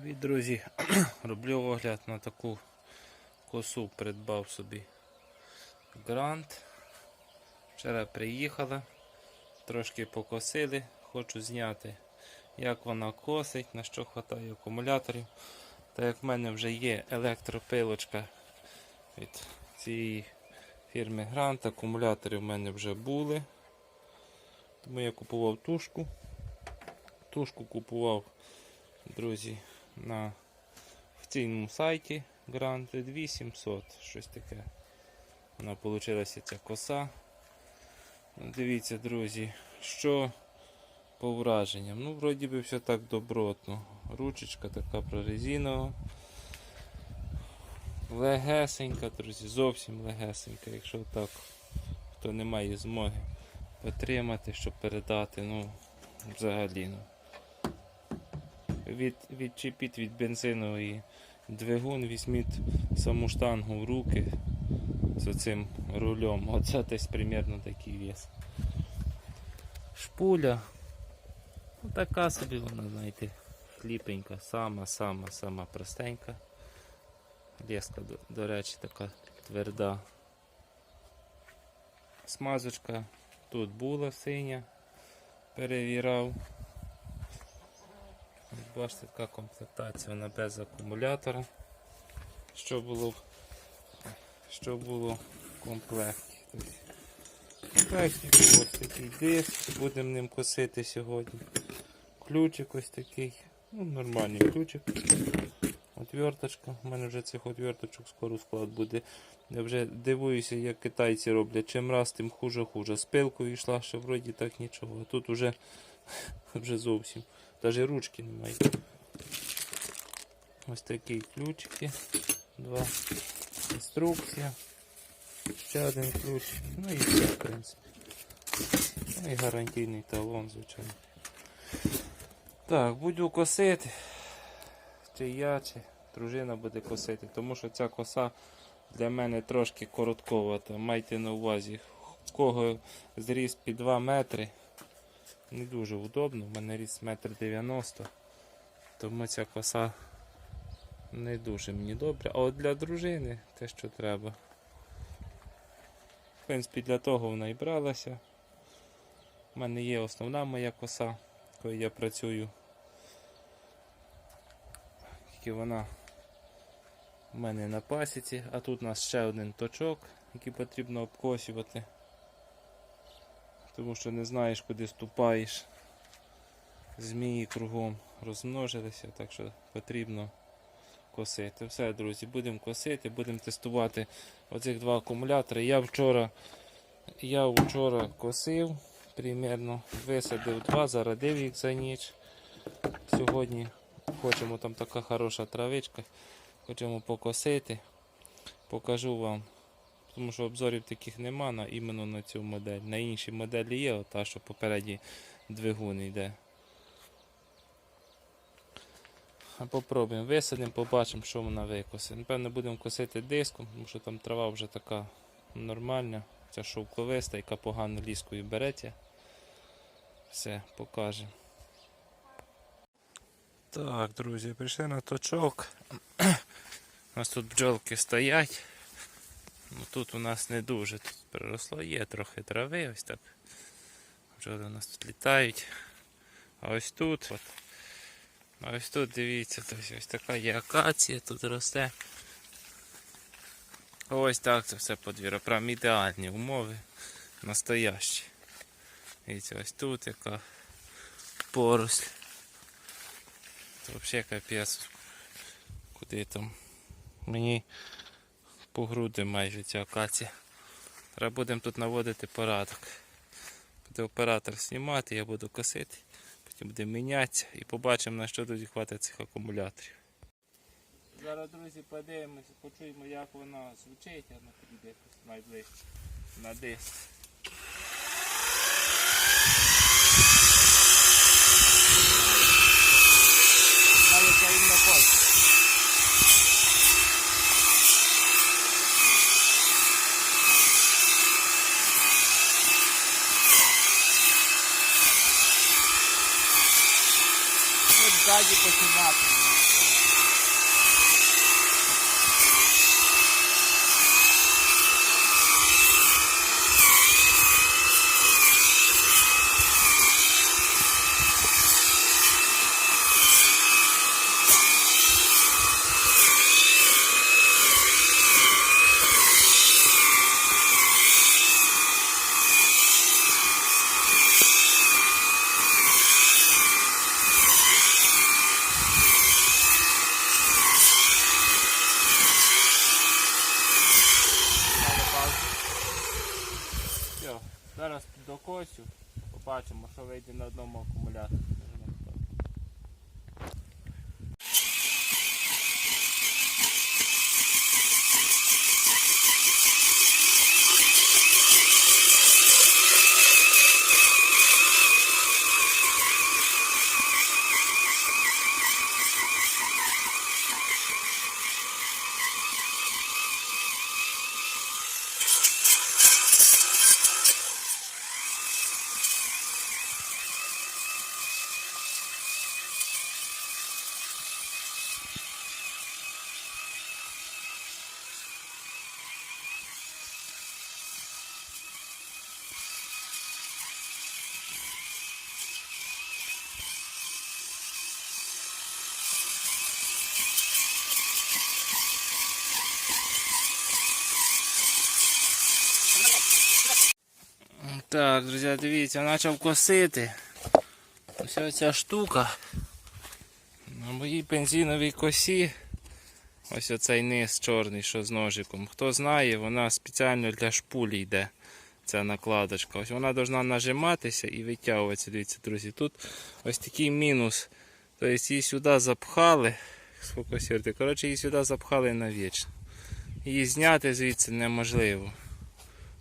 Привіт, друзі! Роблю огляд на таку косу, придбав собі грант. Вчора приїхала, трошки покосили, хочу зняти, як вона косить, на що вистачає акумуляторів. Так як в мене вже є електропилочка від цієї фірми Грант, акумулятори в мене вже були. Тому я купував тушку. Тушку купував, друзі, на офіційному сайті Grand 2800, щось таке. Вона вийшла ця коса. Ну, Дивіться, друзі, що по враженням. Ну, вроді би все так добротно. Ручечка така прорезинова. Легесенька, друзі, зовсім легесенька, якщо так хто не має змоги потримати, щоб передати, ну, взагалі. ну від, відчепіть від бензинової двигун, візьміть саму штангу в руки з цим рулем. Оце десь примерно такий вес. Шпуля. Ну, така собі вона, знаєте, хліпенька, сама-сама-сама простенька. Леска, до, до речі, така тверда. Смазочка тут була синя, перевірав. Бачите, така комплектація вона без акумулятора. Що було, що було в комплекті. Тобто, В комплекті був ось такий диск, будемо ним косити сьогодні. Ключик ось такий. Ну, нормальний ключик. Отверточка. У мене вже цих отверточок скоро склад буде. Я вже дивуюся, як китайці роблять. Чим раз, тим хуже хуже. З йшла, що вроді так нічого. А тут вже, вже зовсім. Навіть ручки немає. Ось такі ключики. Два. Інструкція. Ще один ключ. Ну і все, в принципі. Ну і гарантійний талон, звичайно. Так, буду косити. Чи я, чи дружина буде косити, тому що ця коса для мене трошки коротковата. Майте на увазі, в кого зріст під 2 метри. Не дуже удобно, в мене ріст 1,90 м, тому ця коса не дуже мені добре. А от для дружини те, що треба. В принципі, для того вона і бралася. У мене є основна моя коса, коли я працюю. Тільки вона в мене на пасіці, а тут у нас ще один точок, який потрібно обкосювати. Тому що не знаєш, куди ступаєш. Змії кругом розмножилися, так що потрібно косити. Все, друзі, будемо косити, будемо тестувати оцих два акумулятори. Я вчора, я вчора косив, примерно висадив два, зарадив їх за ніч. Сьогодні хочемо там така хороша травичка, хочемо покосити. Покажу вам. Тому що обзорів таких нема на іменно на цю модель. На іншій моделі є, та що попередній двигун йде. Попробуємо, висадимо, побачимо, що вона викосить. Напевно, будемо косити диском, тому що там трава вже така нормальна, ця шовковиста, яка погано ліскою береться. Все, покажемо. Так, друзі, прийшли на точок. У нас тут бджолки стоять. Тут у нас не дуже тут приросло, є трохи трави, ось так. Бджоли у нас тут літають. А ось тут, от, а ось тут дивіться, ось, ось така є акація, тут росте. Ось так це все подвір'я. Прям ідеальні умови. Настоящі. Дивіться, ось тут яка поросль. Це взагалі капець. Куди там? Мені по груди майже ця акація. Треба будемо тут наводити порядок. Буде оператор знімати, я буду косити, потім буде мінятися і побачимо на що тоді хватить цих акумуляторів. Зараз, друзі, подивимося, почуємо, як вона звучить, а ну підійде найближче на диск. Має взаємно пальці. Ну, ya Так, друзі, дивіться, почав косити. Ось оця штука. На моїй бензиновій косі. Ось оцей низ чорний, що з ножиком. Хто знає, вона спеціально для шпулі йде. Ця накладочка. Ось вона повинна нажиматися і витягуватися. Дивіться, друзі. Тут ось такий мінус. Тобто її сюди запхали. Коротше, її сюди запхали навічно. Її зняти звідси неможливо.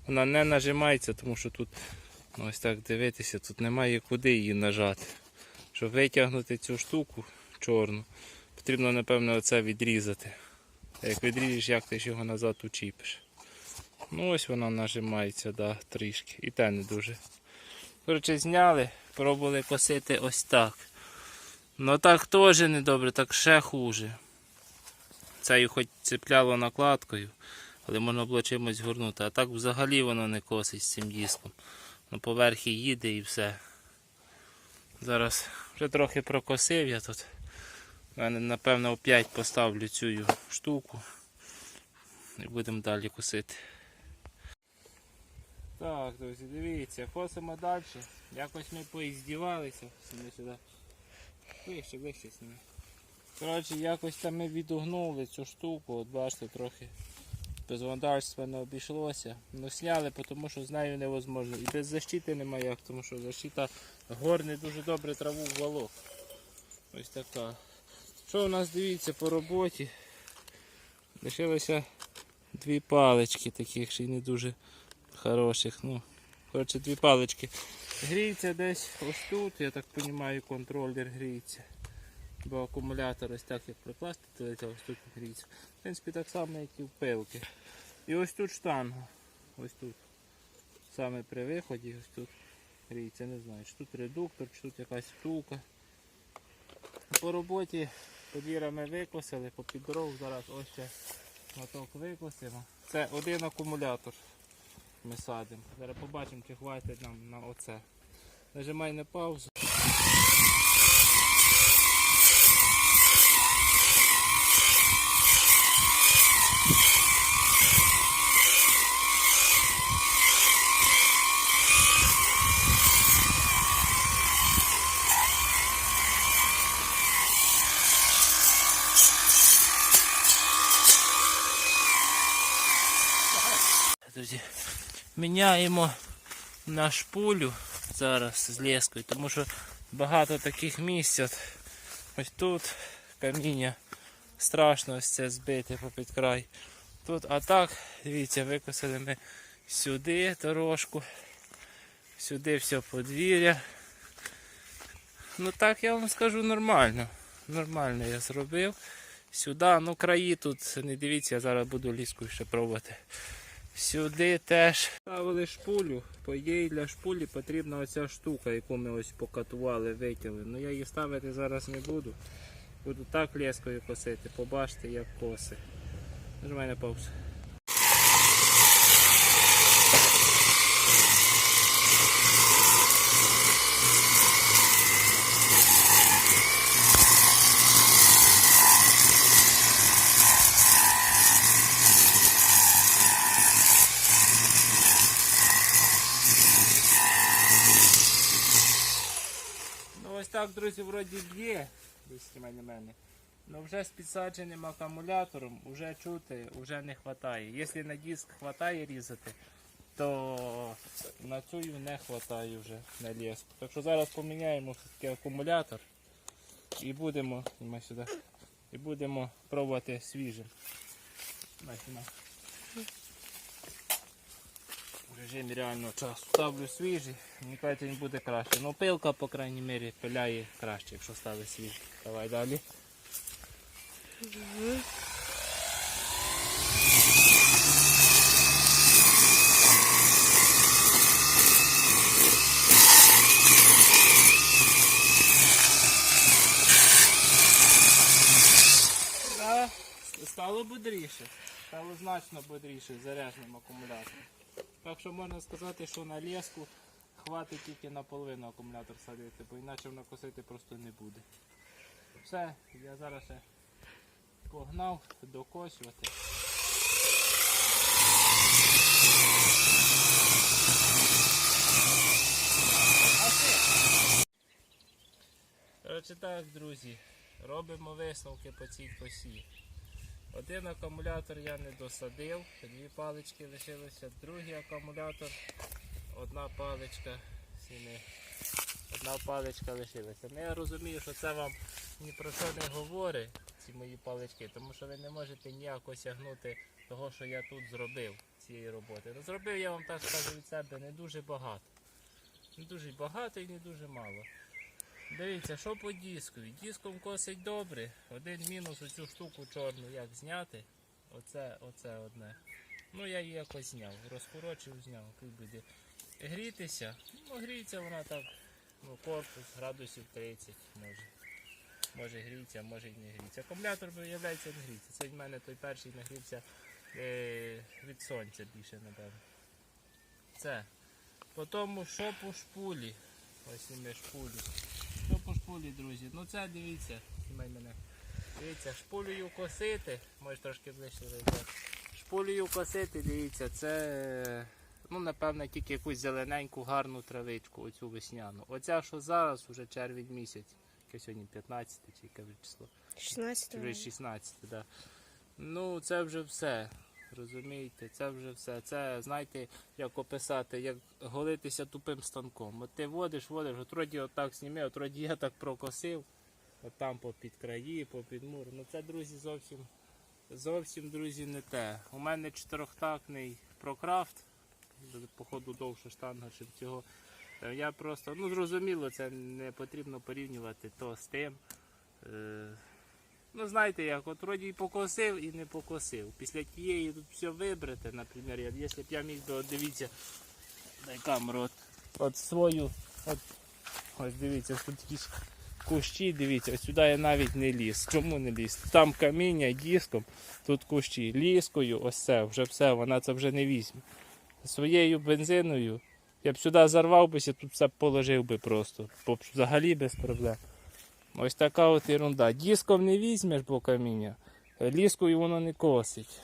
Вона не нажимається, тому що тут, ну, ось так дивитися, тут немає куди її нажати. Щоб витягнути цю штуку чорну, потрібно, напевно, оце відрізати. А як відріжеш, як ти ж його назад учіпиш. Ну ось вона нажимається, да, трішки. І те не дуже. Коротше, зняли, пробували косити ось так. Ну так теж не добре, так ще хуже. Це хоч цепляло накладкою але можна було чимось згорнути. А так взагалі воно не косить з цим диском. Ну, поверхі їде і все. Зараз вже трохи прокосив я тут. У мене, напевно, опять поставлю цю штуку і будемо далі косити. Так, друзі, дивіться, косимо далі. Якось ми поіздівалися. Сюди сюди. Вище, вище сюди. Коротше, якось там ми відогнули цю штуку, от бачите, трохи без вандальства не обійшлося. Ну сняли, тому що з нею невозможно. І без защити немає як, тому що защита горне дуже добре траву в волок. Ось така. Що у нас дивіться по роботі? Лишилося дві палички таких ще й не дуже хороших. Ну, коротше, дві палички. Гріється десь ось тут, я так розумію, контролер гріється. Бо акумулятор ось так як прикласти, то ось тут гріється. В принципі, так само, як і в пилки. І ось тут штанга. Ось тут. Саме при виході, ось тут гріється, не знаю, чи тут редуктор, чи тут якась втулка. По роботі подвір'я ми викосили, по піддорогу зараз ось ще моток викосимо. Це один акумулятор ми садимо. Зараз побачимо, чи хватить нам на оце. Нажимай на паузу. Друзі, міняємо на шпулю зараз з лескою, тому що багато таких місць. От, ось тут каміння страшно ось це збити попід край. Тут, а так, дивіться, викосили ми сюди дорожку, сюди все подвір'я. Ну так я вам скажу нормально. Нормально я зробив. Сюди, ну краї тут, не дивіться, я зараз буду ліскою ще пробувати. Сюди теж ставили шпулю. По ідеї для шпулі потрібна оця штука, яку ми ось покатували, витягли. Ну я її ставити зараз не буду. Буду так лескою косити, побачите як коси. Нажимай на паузу. Ну ось так, друзі, вроді б'є. Знімай мене. Ну вже з підсадженим акумулятором вже чути, вже не вистачає. Якщо на диск вистачає різати, то на цю не вистачає вже на леску. Так що зараз поміняємо все-таки акумулятор і будемо, знімай сюди, і будемо пробувати свіжим. В режимі реального часу. Ставлю свіжий, мені кажеться, він буде краще. Ну пилка, по крайній мірі, пиляє краще, якщо ставить свіжий. Давай далі. Да, стало бодріше. Стало значно бодріше з зарядженим акумулятором. Так що можна сказати, що на леску хватить тільки наполовину акумулятор садити, бо іначе вона косити просто не буде. Все, я зараз ще погнав докосювати. Коротше так, друзі, робимо висновки по цій косі. Один акумулятор я не досадив, дві палички лишилися, другий акумулятор, одна паличка, всі не- одна паличка лишилася. Ну, я розумію, що це вам ні про що не говорить, ці мої палички, тому що ви не можете ніяк осягнути того, що я тут зробив цієї роботи. Ну, зробив я вам так скажу від себе не дуже багато. Не дуже багато і не дуже мало. Дивіться, що по дискові. Диском косить добре. Один мінус оцю штуку чорну як зняти. Оце, оце одне. Ну я її якось зняв. Розкорочив, зняв. Тут буде грітися. Ну, гріється вона так. Ну, корпус градусів 30 може. Може гріться, може і не гріться. Акумулятор виявляється не гріться. Це в мене той перший нагрівся е, від сонця більше, напевно. Це. Потім що по шпулі. Ось іме шпулі. Шпулі, друзі? Ну це дивіться, знімай мене. Дивіться, шпулею косити, може трошки ближче зайти. Шпулею косити, дивіться, це ну напевно тільки якусь зелененьку гарну травичку, оцю весняну. Оця, що зараз, уже червень місяць, яке сьогодні 15 чи яке число. 16 вже 16, так. Да. Ну, це вже все. Розумієте, це вже все. Це, знаєте, як описати, як голитися тупим станком. От ти водиш, водиш, от вроді отак зніми, от вроді я так прокосив, от там попід краї, попід мур. Ну це, друзі, зовсім, зовсім, друзі, не те. У мене чотирьохтактний прокрафт, походу довша штанга, чим цього. Е, Я просто, ну зрозуміло, це не потрібно порівнювати то з тим. Ну, знаєте як, от вроді і покосив і не покосив. Після тієї тут все вибрати, наприклад, якщо б я міг би, дивіться, дай камеру, от, от свою, от, ось дивіться, тут якісь кущі, дивіться, ось сюди я навіть не ліз. Чому не ліз? Там каміння диском, тут кущі. Ліскою, ось це, вже все, вона це вже не візьме. Своєю бензиною я б сюди зарвав бися, тут все положив би просто, взагалі без проблем. Ось така от ерунда. Диском не візьмеш, бо каміння, ліскою воно не косить.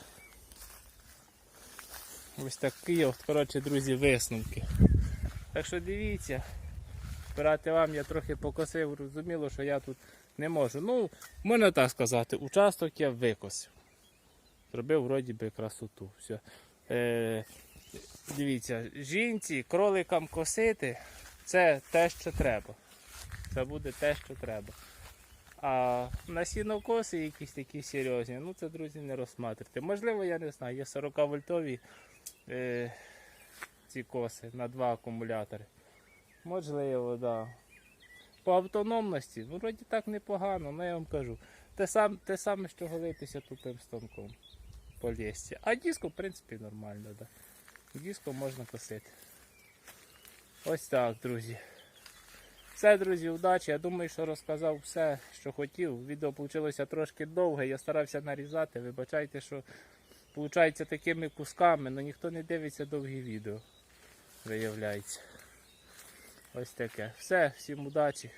Ось такі от, коротше, друзі, висновки. Так що дивіться, збирати вам я трохи покосив, розуміло, що я тут не можу. Ну, можна так сказати, участок я викосив. Зробив вроді би красоту. Все. Е, дивіться, жінці, кроликам косити це те, що треба. Це буде те, що треба. А на сінокоси якісь такі серйозні, ну це, друзі, не розсматрите. Можливо, я не знаю, є 40 вольтові е, ці коси на два акумулятори. Можливо. Да. По автономності, ну, вроді так непогано, ну я вам кажу. Те, сам, те саме, що голитися тупим станком по лісці. А диско, в принципі, нормально. Да. Диско можна косити. Ось так, друзі. Все, друзі, удачі. Я думаю, що розказав все, що хотів. Відео вийшло трошки довге, я старався нарізати. Вибачайте, що виходить такими кусками, але ніхто не дивиться довгі відео. Виявляється. Ось таке. Все, всім удачі.